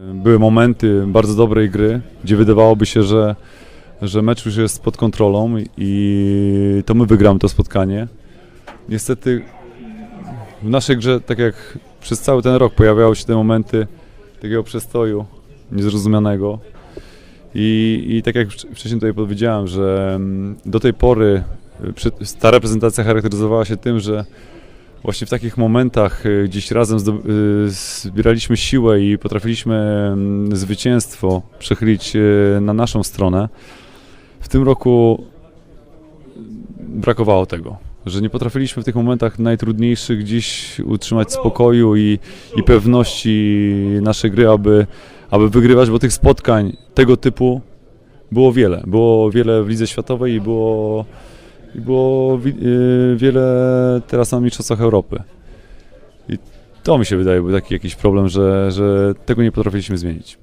Były momenty bardzo dobrej gry, gdzie wydawałoby się, że, że mecz już jest pod kontrolą i to my wygramy to spotkanie. Niestety w naszej grze, tak jak przez cały ten rok, pojawiały się te momenty takiego przestoju niezrozumianego. I, I tak jak wcz- wcześniej tutaj powiedziałem, że mm, do tej pory y, ta reprezentacja charakteryzowała się tym, że właśnie w takich momentach y, gdzieś razem y, zbieraliśmy siłę i potrafiliśmy mm, zwycięstwo przechylić y, na naszą stronę. W tym roku brakowało tego, że nie potrafiliśmy w tych momentach najtrudniejszych gdzieś utrzymać spokoju i, i pewności naszej gry, aby, aby wygrywać, bo tych spotkań tego typu było wiele. Było wiele w Lidze Światowej i było, i było y, wiele teraz na Mistrzostwach Europy. I to mi się wydaje był taki jakiś problem, że, że tego nie potrafiliśmy zmienić.